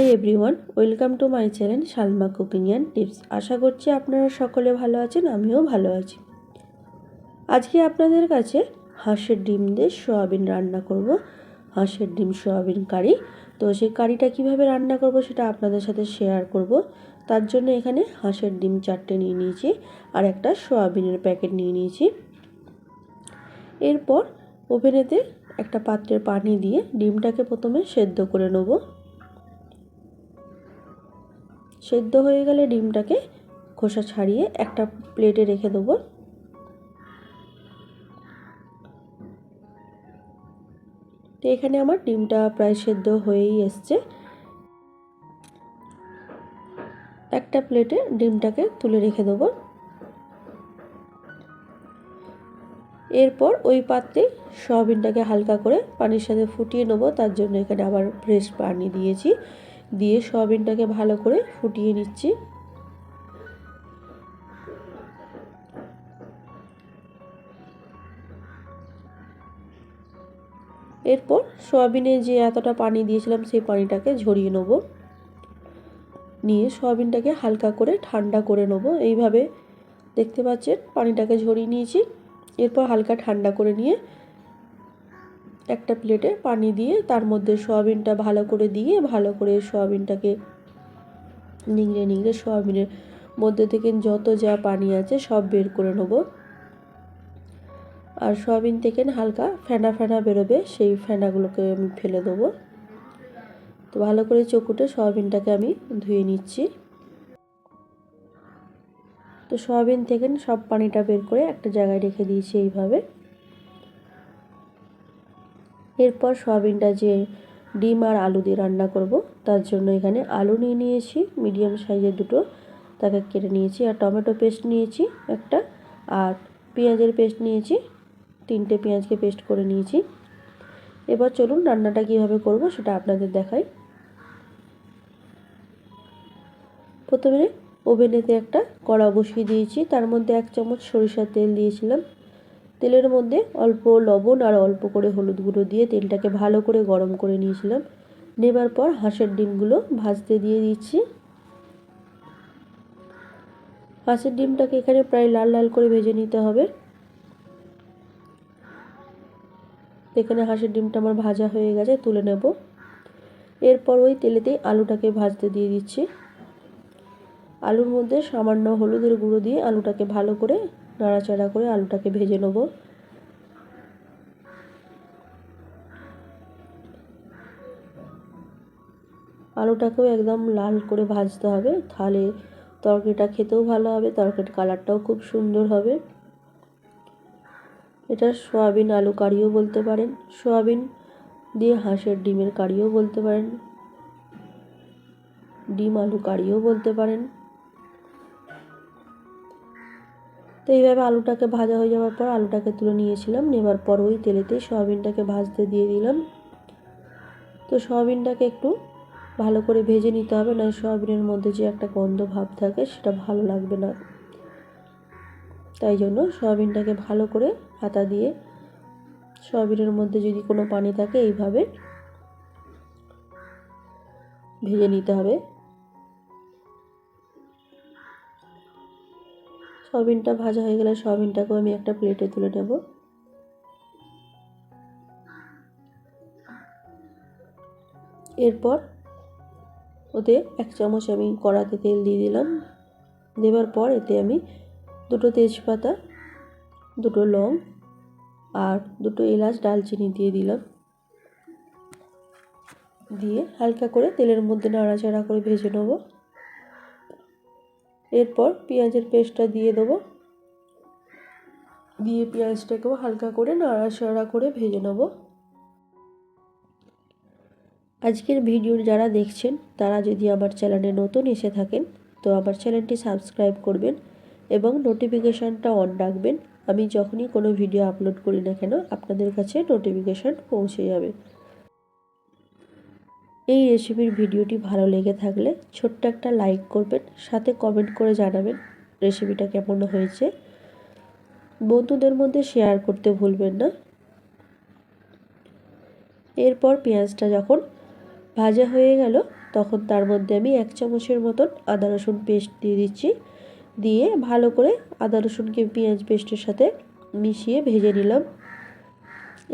Hi everyone welcome to my channel Salma cooking and tips আশা করছি আপনারা সকলে ভালো আছেন, আমিও ভালো আছি। আজকে আপনাদের কাছে হাঁসের ডিম দিয়ে সোয়াবিন রান্না করব। হাঁসের ডিম, সোয়াবিন কারি। তো সেই কারিটা কীভাবে রান্না করব সেটা আপনাদের সাথে শেয়ার করব। তার জন্য এখানে হাঁসের ডিম চারটে নিয়ে নিয়েছি আর একটা সোয়াবিনের প্যাকেট নিয়ে নিয়েছি। এরপর ওভেনেতে একটা পাত্রের পানি দিয়ে ডিমটাকে প্রথমে সেদ্ধ করে নেব। সেদ্ধ হয়ে গেলে ডিমটাকে খোসা ছাড়িয়ে একটা প্লেটে রেখে দেবো। তো এখানে আমার ডিমটা প্রায় সেদ্ধ হয়েই এসছে। একটা প্লেটে ডিমটাকে তুলে রেখে দেবো। এরপর ওই পাত্রে সয়াবিনটাকে হালকা করে পানির সাথে ফুটিয়ে নেব, তার জন্য এখানে আবার ফ্রেশ পানি দিয়েছি। দিয়ে সয়াবিনটাকে ভালো করে ফুটিয়ে নিচ্ছি। এরপর সয়াবিনে যে এতটা পানি দিয়েছিলাম সেই পানিটাকে ঝরিয়ে নেব। নিয়ে সয়াবিনটাকে হালকা করে ঠান্ডা করে নেব। এইভাবে দেখতে পাচ্ছেন, পানিটাকে ঝরিয়ে নিয়েছি। এরপর হালকা ঠান্ডা করে নিয়ে একটা প্লেটে পানি দিয়ে তার মধ্যে সয়াবিনটা ভালো করে দিয়ে ভালো করে সয়াবিনটাকে নিংড়ে নিংড়ে সয়াবিনের মধ্যে থেকে যত যা পানি আছে সব বের করে নেব। আর সয়াবিন থেকে হালকা ফেনা ফেনা বেরোবে, সেই ফেনাগুলোকে আমি ফেলে দেবো। তো ভালো করে চকুটে সয়াবিনটাকে আমি ধুয়ে নিচ্ছি। তো সয়াবিন থেকে সব পানিটা বের করে একটা জায়গায় রেখে দিয়েছি এইভাবে। এরপর সয়াবিনটা যে ডিম আর আলু দিয়ে রান্না করব, তার জন্য এখানে আলু নিয়ে নিয়েছি, মিডিয়াম সাইজের দুটো, তাকে কেটে নিয়েছি, আর টমেটো পেস্ট নিয়েছি একটা, আর পেঁয়াজের পেস্ট নিয়েছি, তিনটে পেঁয়াজকে পেস্ট করে নিয়েছি। এবার চলুন রান্নাটা কীভাবে করব সেটা আপনাদের দেখাই। প্রথমে ওভেনেতে একটা কড়া বসিয়ে দিয়েছি, তার মধ্যে এক চামচ সরিষার তেল দিয়েছিলাম তেলের মধ্যে অল্প লবণ আর অল্প করে হলুদ গুঁড়ো দিয়ে তেলটাকে ভালো করে গরম করে নিয়েছিলাম। নেবার পর হাঁসের ডিমগুলো ভাজতে দিয়ে দিচ্ছি। হাঁসের ডিমটাকে এখানে প্রায় লাল লাল করে ভেজে নিতে হবে। এখানে হাঁসের ডিমটা আমার ভাজা হয়ে গেছে, তুলে নেব। এরপর ওই তেলেতেই আলুটাকে ভাজতে দিয়ে দিচ্ছি। আলুর মধ্যে সামান্য হলুদের গুঁড়ো দিয়ে আলুটাকে ভালো করে নাড়াচাড়া করে আলুটাকে ভেজে নেব। আলুটাকেও একদম লাল করে ভাজতে হবে। তাহলে তরকারিটা খেতেও ভালো হবে, তরকারির কালারটাও খুব সুন্দর হবে। এটা সোয়াবিন আলু কারিও বলতে পারেন, সোয়াবিন দিয়ে হাঁসের ডিমের কারিও বলতে পারেন, ডিম আলু কারিও বলতে পারেন। তো এইভাবে আলুটাকে ভাজা হয়ে যাওয়ার পর আলুটাকে তুলে নিয়েছিলাম। নেবার পর ওই তেলেতে সয়াবিনটাকে ভাজতে দিয়ে দিলাম। তো সয়াবিনটাকে একটু ভালো করে ভেজে নিতে হবে না সয়াবিনের মধ্যে যে একটা গন্ধ ভাব থাকে সেটা ভালো লাগবে না। তাই জন্য সয়াবিনটাকে ভালো করে হাতা দিয়ে সয়াবিনের মধ্যে যদি কোনো পানি থাকে এইভাবে ভেজে নিতে হবে। সয়াবিনটা ভাজা হয়ে গেলে সয়াবিনটাকেও আমি একটা প্লেটে তুলে নেব। এরপর ওতে এক চামচ আমি কড়াতে তেল দিয়ে দিলাম। দেওয়ার পর এতে আমি দুটো তেজপাতা, দুটো লং আর দুটো এলাচ ডালচিনি দিয়ে দিলাম। দিয়ে হালকা করে তেলের মধ্যে নাড়াচাড়া করে ভেজে নেব। এরপর পেঁয়াজের পেস্টটা দিয়ে দেবো। দিয়ে পেঁয়াজটাকেও হালকা করে নাড়াচাড়া করে ভেজে নেব। আজকের ভিডিও যারা দেখছেন, তারা যদি আমার চ্যানেলে নতুন এসে থাকেন, তো আমার চ্যানেলটি সাবস্ক্রাইব করবেন এবং নোটিফিকেশানটা অন রাখবেন। আমি যখনই কোনো ভিডিও আপলোড করি না কেন, আপনাদের কাছে নোটিফিকেশান পৌঁছে যাবে। এই রেসিপির ভিডিওটি ভালো লেগে থাকলে ছোট্ট একটা লাইক করবেন, সাথে কমেন্ট করে জানাবেন রেসিপিটা কেমন হয়েছে। বন্ধুদের মধ্যে শেয়ার করতে ভুলবেন না। এরপর পেঁয়াজটা যখন ভাজা হয়ে গেল, তখন তার মধ্যে আমি এক চামচের মতন আদা রসুন পেস্ট দিয়ে দিচ্ছি। দিয়ে ভালো করে আদা রসুনকে পেঁয়াজ পেস্টের সাথে মিশিয়ে ভেজে নিলাম।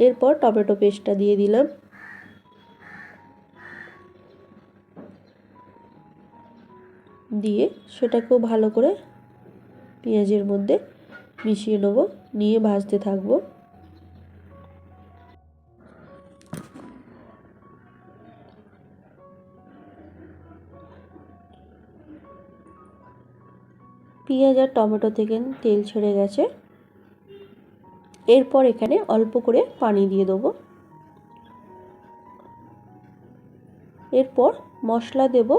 এরপর টমেটো পেস্টটা দিয়ে দিলাম। দিয়ে সেটাকেও ভালো করে পেঁয়াজের মধ্যে মিশিয়ে নেব, নিয়ে ভাজতে থাকব। পেঁয়াজ আর টমেটো থেকে তেল ছেড়ে গেছে। এরপর এখানে অল্প করে পানি দিয়ে দেবো। এরপর মশলা দেব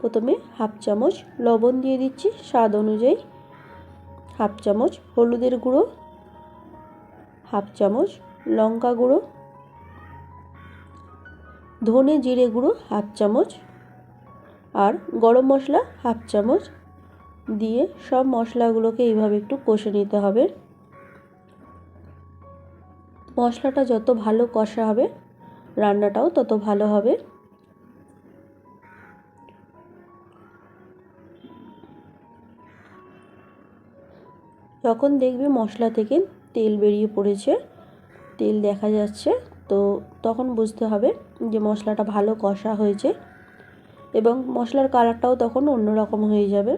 প্রথমে হাফ চামচ লবণ দিয়ে দিচ্ছি স্বাদ অনুযায়ী। হাফ চামচ হলুদের গুঁড়ো। হাফ চামচ লঙ্কা গুঁড়ো। ধনে জিরে গুঁড়ো হাফ চামচ। আর গরম মশলা হাফ চামচ। দিয়ে সব মশলাগুলোকে এইভাবে একটু কষে নিতে হবে। মশলাটা যত ভালো কষা হবে, রান্নাটাও তত ভালো হবে। যখন দেখবে মশলা থেকে তেল বেরিয়ে পড়েছে, তেল দেখা যাচ্ছে। তো তখন বুঝতে হবে যে মশলাটা ভালো কষা হয়েছে এবং মশলার কালারটাও তখন অন্যরকম হয়ে যাবে।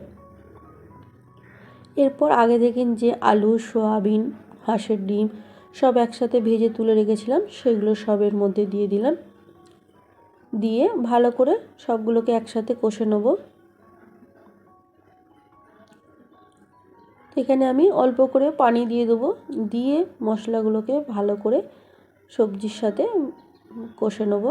এরপর আগে দেখেন যে আলু, সোয়াবিন, হাঁসের ডিম সব একসাথে ভেজে তুলে রেখেছিলাম, সেগুলো সবের মধ্যে দিয়ে দিলাম। দিয়ে ভালো করে সবগুলোকে একসাথে কষে নেব। এখানে আমি অল্প করে পানি দিয়ে দেবো। দিয়ে মশলাগুলোকে ভালো করে সবজির সাথে কষে নেব।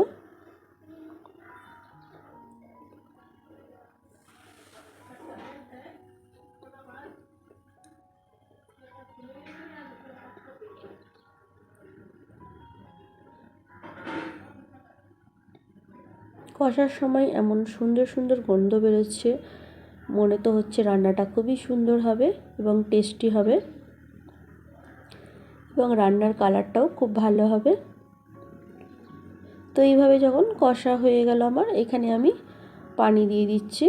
কষার সময় এমন সুন্দর সুন্দর গন্ধ বেরোচ্ছে। মনে তো হচ্ছে রান্নাটা খুবই সুন্দর হবে এবং টেস্টি হবে। এবং রান্নার কালারটাও খুব ভালো হবে। তো এইভাবে যখন কষা হয়ে গেল আমার, এখানে আমি পানি দিয়ে দিচ্ছি।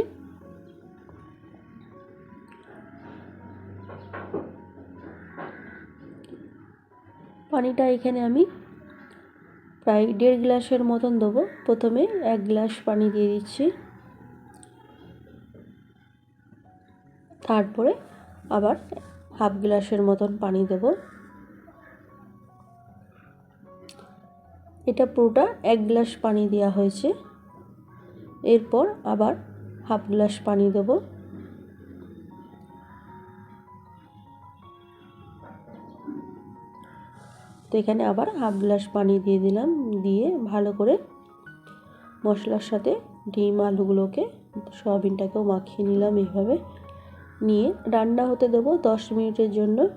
পানিটা এখানে আমি প্রায় দেড় গ্লাসের মতন দেবো। প্রথমে এক গ্লাস পানি দিয়ে দিচ্ছি। তারপরে আবার হাফ গ্লাসের মতন পানি দেব। এটা পুরোটা এক গ্লাস পানি দেওয়া হয়েছে। এরপর আবার হাফ গ্লাস পানি দেবো। তো এখানে আবার হাফ গ্লাস পানি দিয়ে দিলাম, দিয়ে ভালো করে মশলার সাথে ডিম আলুগুলোকে, সয়াবিনটাকেও মাখিয়ে নিলাম এইভাবে। নিয়ে রান্না হতে দেবো দশ মিনিটের জন্য।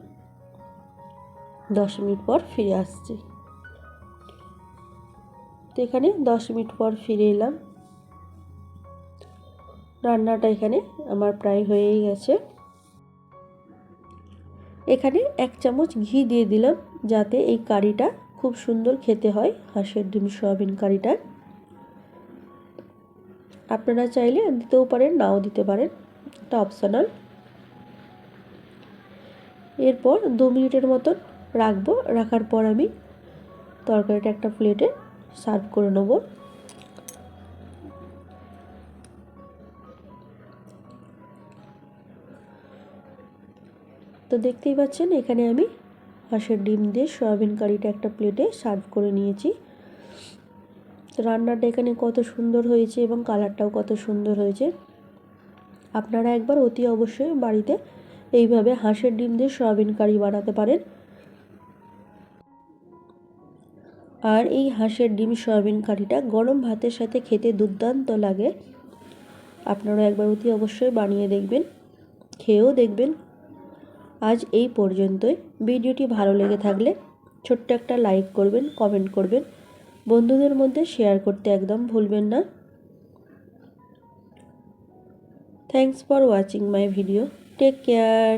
দশ মিনিট পর ফিরে আসছি। তো এখানে দশ মিনিট পর ফিরে এলাম। রান্নাটা এখানে আমার প্রায় হয়েই গেছে। এখানে এক চামচ ঘি দিয়ে দিলাম যাতে এই কারিটা খুব সুন্দর খেতে হয়, হাঁসের ডিম, সয়াবিন কারিটা। আপনারা চাইলে দিতেও পারেন, নাও দিতে পারেন। এটা অপশনাল এরপর দু মিনিটের মতন রাখব। রাখার পর আমি তরকারিটা একটা প্লেটে সার্ভ করে নেব। তো দেখতেই পাচ্ছেন, এখানে আমি হাঁসের ডিম দিয়ে সয়াবিন কারিটা একটা প্লেটে সার্ভ করে নিয়েছি। রান্নাটা এখানে কত সুন্দর হয়েছে এবং কালারটাও কত সুন্দর হয়েছে। আপনারা একবার অতি অবশ্যই বাড়িতে এইভাবে হাঁসের ডিম দিয়ে সয়াবিন কারি বানাতে পারেন। আর এই হাঁসের ডিম সয়াবিন কারিটা গরম ভাতের সাথে খেতে দুর্দান্ত লাগে। আপনারা একবার অতি অবশ্যই বানিয়ে দেখবেন, খেয়েও দেখবেন। আজ এই পর্যন্তই। ভিডিওটি ভালো লেগে থাকলে ছোট্ট একটা লাইক করবেন, কমেন্ট করবেন। বন্ধুদের মধ্যে শেয়ার করতে একদম ভুলবেন না। Thanks for watching my video take care